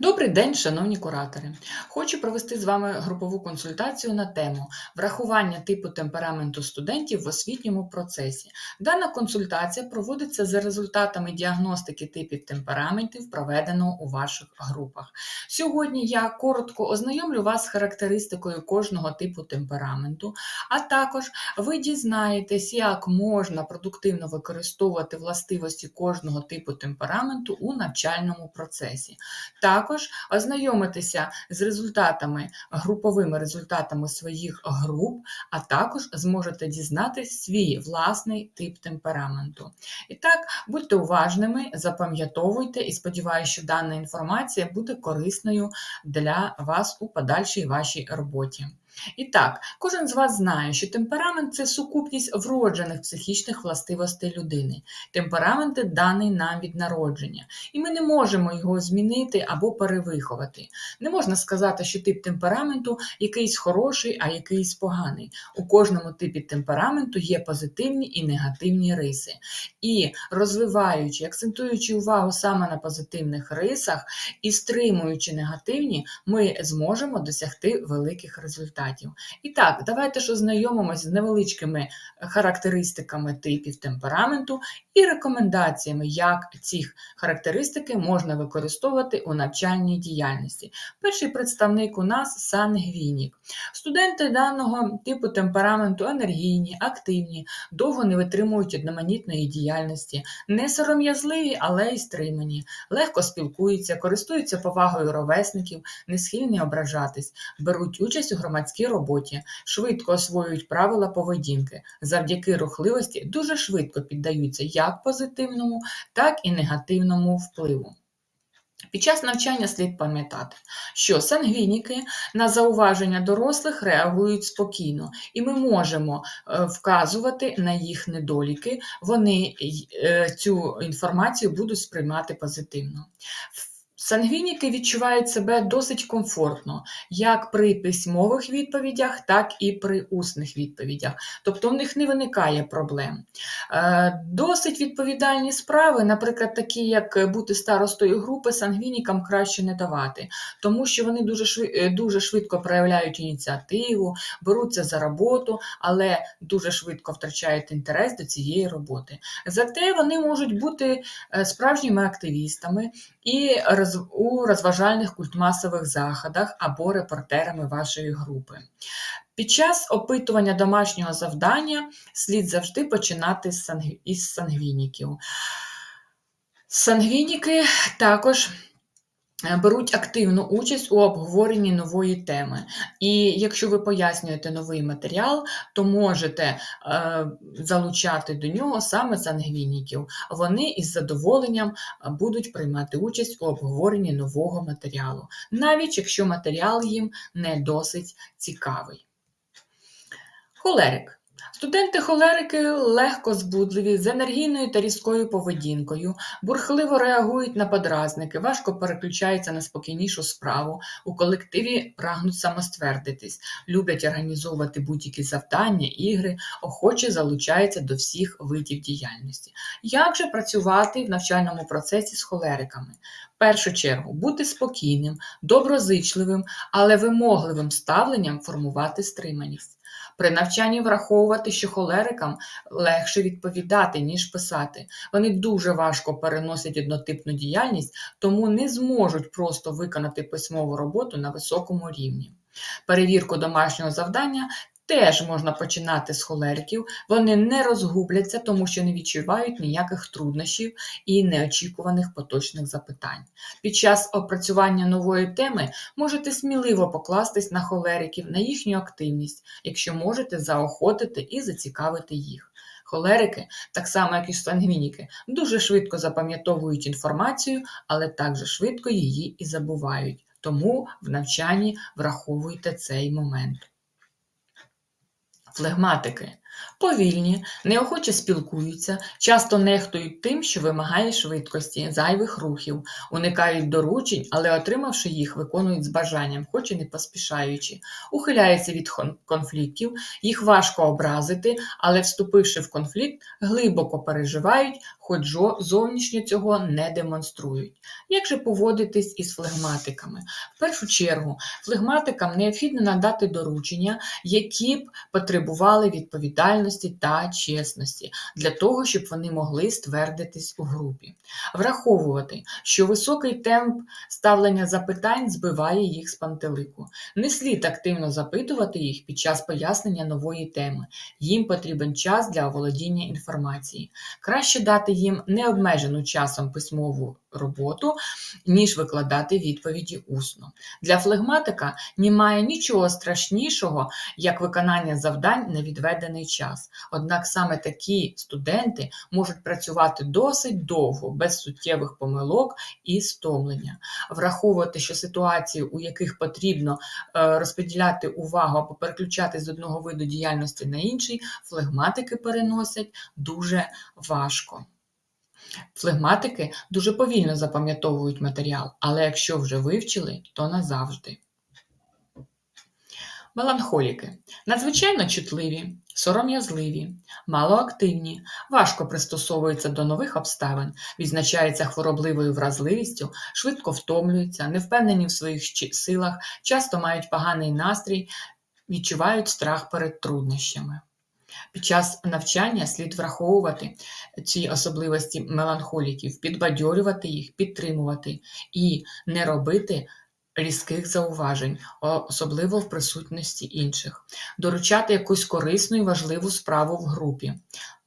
Добрий день, шановні куратори! Хочу провести з вами групову консультацію на тему врахування типу темпераменту студентів в освітньому процесі. Дана консультація проводиться за результатами діагностики типів темпераментів, проведеного у ваших групах. Сьогодні я коротко ознайомлю вас з характеристикою кожного типу темпераменту, а також ви дізнаєтесь, як можна продуктивно використовувати властивості кожного типу темпераменту у навчальному процесі. Також ознайомитися з результатами, груповими результатами своїх груп, а також зможете дізнати свій власний тип темпераменту. І так, будьте уважними, запам'ятовуйте і сподіваюся, що дана інформація буде корисною для вас у подальшій вашій роботі. І так, кожен з вас знає, що темперамент це сукупність вроджених психічних властивостей людини. Темперамент даний нам від народження, і ми не можемо його змінити або перевиховати. Не можна сказати, що тип темпераменту якийсь хороший, а якийсь поганий. У кожному типі темпераменту є позитивні і негативні риси. І розвиваючи, акцентуючи увагу саме на позитивних рисах і стримуючи негативні, ми зможемо досягти великих результатів. І так, давайте ж ознайомимося з невеличкими характеристиками типів темпераменту і рекомендаціями, як ці характеристики можна використовувати у навчальній діяльності. Перший представник у нас сангвінік. Студенти даного типу темпераменту енергійні, активні, довго не витримують одноманітної діяльності, не сором'язливі, але й стримані, легко спілкуються, користуються повагою ровесників, не схильні ображатись, беруть участь у громадській роботі, швидко освоюють правила поведінки, завдяки рухливості дуже швидко піддаються як позитивному, так і негативному впливу. Під час навчання слід пам'ятати, що сангвініки на зауваження дорослих реагують спокійно, і ми можемо е, вказувати на їх недоліки, вони е, цю інформацію будуть сприймати позитивно. Сангвініки відчувають себе досить комфортно як при письмових відповідях, так і при усних відповідях. Тобто в них не виникає проблем. Е, досить відповідальні справи, наприклад, такі, як бути старостою групи, сангвінікам краще не давати, тому що вони дуже е, дуже швидко проявляють ініціативу, беруться за роботу, але дуже швидко втрачають інтерес до цієї роботи. Зате вони можуть бути е, справжніми активістами і у розважальних культмасових заходах або репортерами вашої групи. Під час опитування домашнього завдання слід завжди починати із сангвініків. Сангвініки також беруть активну участь у обговоренні нової теми. І якщо ви пояснюєте новий матеріал, то можете е, залучати до нього саме сангвініків. Вони із задоволенням е, будуть приймати участь у обговоренні нового матеріалу, навіть якщо матеріал їм не досить цікавий. Холерик. Студенти-холерики легко збудливі, з енергійною та різкою поведінкою, бурхливо реагують на подразники, важко переключаються на спокійнішу справу, у колективі прагнуть самоствердитись, люблять організовувати будь-які завдання, ігри, охоче залучаються до всіх видів діяльності. Як же працювати в навчальному процесі з холериками? В першу чергу бути спокійним, доброзичливим, але вимогливим ставленням формувати стриманість. При навчанні враховувати, що холерикам легше відповідати, ніж писати. Вони дуже важко переносять однотипну діяльність, тому не зможуть просто виконати письмову роботу на високому рівні. Перевірку домашнього завдання Теж можна починати з холериків, вони не розгубляться, тому що не відчувають ніяких труднощів і неочікуваних поточних запитань. Під час опрацювання нової теми можете сміливо покластись на холериків, на їхню активність, якщо можете заохотити і зацікавити їх. Холерики, так само як і сангвініки, дуже швидко запам'ятовують інформацію, але також швидко її і забувають. Тому в навчанні враховуйте цей момент. Флегматики повільні, неохоче спілкуються, часто нехтують тим, що вимагає швидкості, зайвих рухів, уникають доручень, але, отримавши їх, виконують з бажанням, хоч і не поспішаючи, ухиляються від конфліктів, їх важко образити, але, вступивши в конфлікт, глибоко переживають, хоч зовнішньо цього не демонструють. Як же поводитись із флегматиками? В першу чергу, флегматикам необхідно надати доручення, які б потребували відповідальності та чесності, для того, щоб вони могли ствердитись у групі. Враховувати, що високий темп ставлення запитань збиває їх з пантелику. Не слід активно запитувати їх під час пояснення нової теми. Їм потрібен час для оволодіння інформації. Краще дати їм необмежену часом письмову роботу, ніж викладати відповіді усно. Для флегматика немає нічого страшнішого, як виконання завдань на відведений час. Однак саме такі студенти можуть працювати досить довго, без суттєвих помилок і стомлення. Враховувати, що ситуації, у яких потрібно е, розподіляти увагу або переключати з одного виду діяльності на інший, флегматики переносять дуже важко. Флегматики дуже повільно запам'ятовують матеріал, але якщо вже вивчили, то назавжди. Меланхоліки надзвичайно чутливі, сором'язливі, малоактивні, важко пристосовуються до нових обставин, відзначаються хворобливою вразливістю, швидко втомлюються, невпевнені в своїх силах, часто мають поганий настрій, відчувають страх перед труднощами. Під час навчання слід враховувати ці особливості меланхоліків, підбадьорювати їх, підтримувати і не робити різких зауважень, особливо в присутності інших, доручати якусь корисну і важливу справу в групі.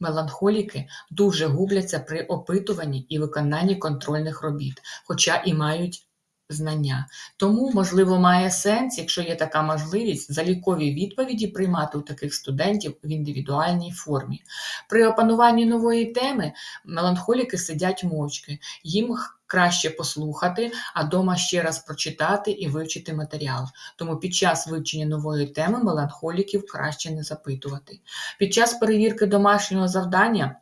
Меланхоліки дуже губляться при опитуванні і виконанні контрольних робіт, хоча і мають знання. Тому, можливо, має сенс, якщо є така можливість, залікові відповіді приймати у таких студентів в індивідуальній формі. При опануванні нової теми меланхоліки сидять мовчки, їм краще послухати, а дома ще раз прочитати і вивчити матеріал. Тому під час вивчення нової теми меланхоліків краще не запитувати. Під час перевірки домашнього завдання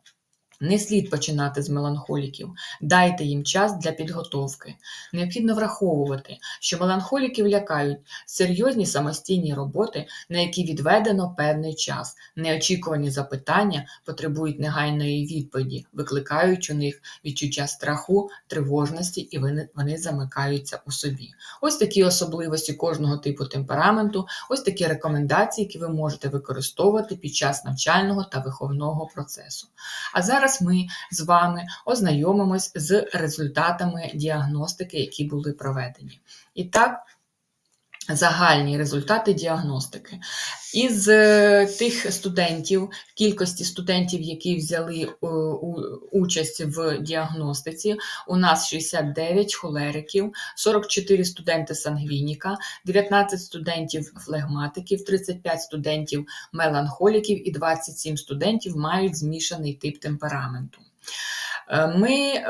не слід починати з меланхоліків, дайте їм час для підготовки. Необхідно враховувати, що меланхоліків лякають серйозні самостійні роботи, на які відведено певний час. Неочікувані запитання потребують негайної відповіді, викликають у них відчуття страху, тривожності, і вони, вони замикаються у собі. Ось такі особливості кожного типу темпераменту, ось такі рекомендації, які ви можете використовувати під час навчального та виховного процесу. А зараз ми з вами ознайомимось з результатами діагностики, які були проведені. І так, загальні результати діагностики. Із е, тих студентів, кількості студентів, які взяли е, участь в діагностиці, у нас 69 холериків, 44 студенти сангвініка, 19 студентів флегматиків, 35 студентів меланхоліків і 27 студентів мають змішаний тип темпераменту. Е, Ми,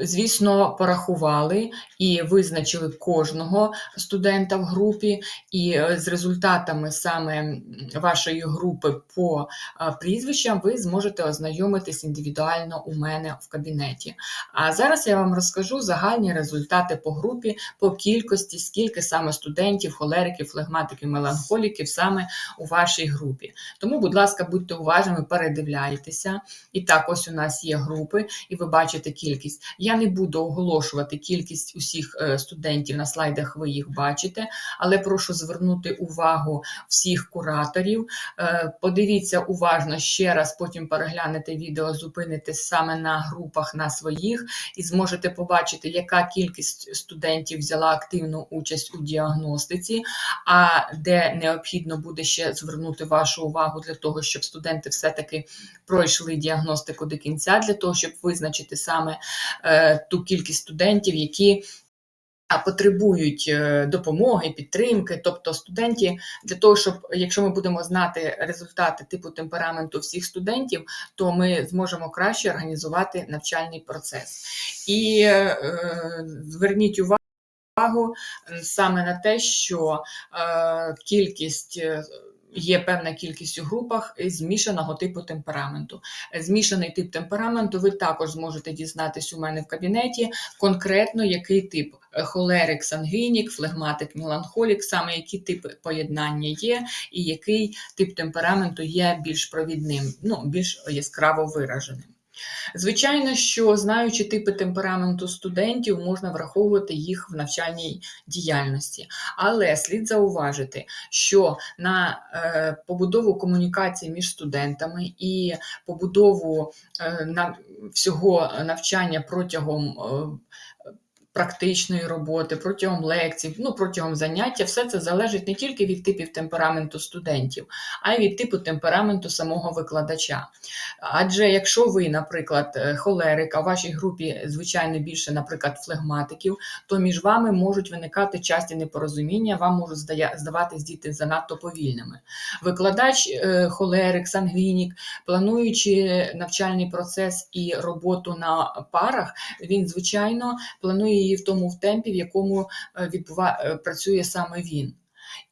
звісно, порахували і визначили кожного студента в групі, і е, з результатами саме вашої групи по е, прізвищам ви зможете ознайомитись індивідуально у мене в кабінеті. А зараз я вам розкажу загальні результати по групі, по кількості, скільки саме студентів, холериків, флегматиків, меланхоліків саме у вашій групі. Тому, будь ласка, будьте уважними, передивляйтеся. І так, ось у нас є групи, і ви бачите кількість. Я не буду оголошувати кількість усіх е, студентів на слайдах, ви їх бачите, але прошу звернути увагу всіх кураторів. Е, Подивіться уважно ще раз, потім переглянете відео, зупинитесь саме на групах на своїх і зможете побачити, яка кількість студентів взяла активну участь у діагностиці, а де необхідно буде ще звернути вашу увагу для того, щоб студенти все-таки пройшли діагностику до кінця, для того, щоб визначити саме е, ту кількість студентів, які потребують е, допомоги, підтримки, тобто студенти для того, щоб якщо ми будемо знати результати типу темпераменту всіх студентів, то ми зможемо краще організувати навчальний процес. І е, зверніть увагу м, саме на те, що е, кількість. Є певна кількість у групах змішаного типу темпераменту. Змішаний тип темпераменту ви також зможете дізнатись у мене в кабінеті конкретно який тип холерик, сангвінік, флегматик, меланхолік, саме які типи поєднання є, і який тип темпераменту є більш провідним, ну, більш яскраво вираженим. Звичайно, що знаючи типи темпераменту студентів, можна враховувати їх в навчальній діяльності. Але слід зауважити, що на е, побудову комунікації між студентами і побудову е, всього навчання протягом е, практичної роботи, протягом лекцій, ну, протягом заняття, все це залежить не тільки від типів темпераменту студентів, а й від типу темпераменту самого викладача. Адже якщо ви, наприклад, е, холерик, а в вашій групі, звичайно, більше, наприклад, флегматиків, то між вами можуть виникати часті непорозуміння, вам можуть здаватись діти занадто повільними. Викладач е, холерик, сангвінік, плануючи навчальний процес і роботу на парах, він, звичайно, планує її в тому в темпі, в якому е, відбува... е, працює саме він.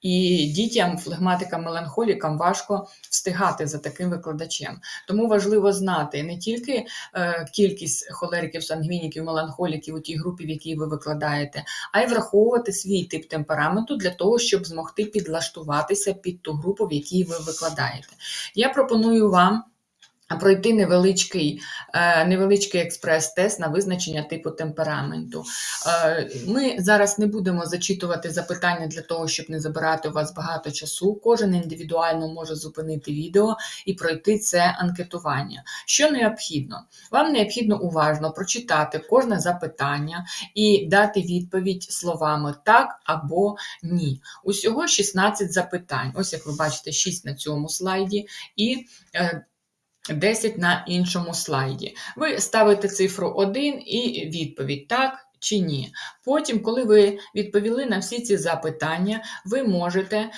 І дітям, флегматикам, меланхолікам важко встигати за таким викладачем. Тому важливо знати не тільки е, кількість холериків, сангвініків, меланхоліків у тій групі, в якій ви викладаєте, а й враховувати свій тип темпераменту для того, щоб змогти підлаштуватися під ту групу, в якій ви викладаєте. Я пропоную вам. Пройти невеличкий, е, невеличкий експрес-тест на визначення типу темпераменту. Е, Ми зараз не будемо зачитувати запитання для того, щоб не забирати у вас багато часу. Кожен індивідуально може зупинити відео і пройти це анкетування. Що необхідно? Вам необхідно уважно прочитати кожне запитання і дати відповідь словами так або ні. Усього 16 запитань. Ось як ви бачите, 6 на цьому слайді. і е, 10 на іншому слайді. Ви ставите цифру 1 і відповідь так чи ні. Потім, коли ви відповіли на всі ці запитання, ви можете е,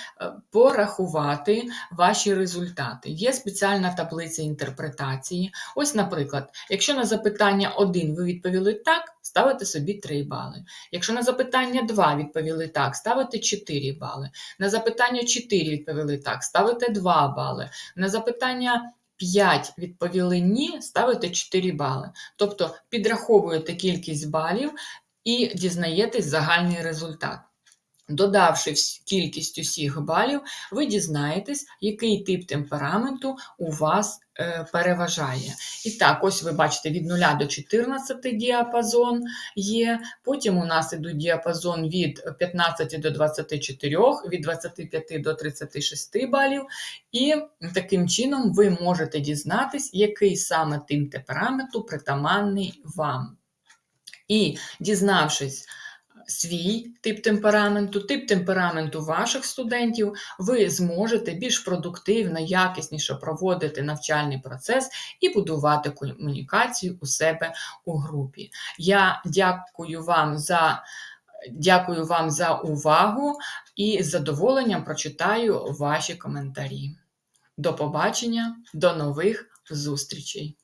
порахувати ваші результати. Є спеціальна таблиця інтерпретації. Ось, наприклад, якщо на запитання 1 ви відповіли так, ставите собі 3 бали. Якщо на запитання 2 відповіли так, ставите 4 бали. На запитання 4 відповіли так, ставите 2 бали. На запитання 5 відповіли ні, ставите 4 бали. Тобто підраховуєте кількість балів і дізнаєтесь загальний результат. Додавши кількість усіх балів, ви дізнаєтесь, який тип темпераменту у вас е, переважає. І так, ось ви бачите, від 0 до 14 діапазон є. Потім у нас ідуть діапазон від 15 до 24, від 25 до 36 балів. І таким чином ви можете дізнатись, який саме тип темпераменту притаманний вам. І дізнавшись свій тип темпераменту, тип темпераменту ваших студентів, ви зможете більш продуктивно, якісніше проводити навчальний процес і будувати комунікацію у себе у групі. Я дякую вам за. Дякую вам за увагу і з задоволенням прочитаю ваші коментарі. До побачення, до нових зустрічей!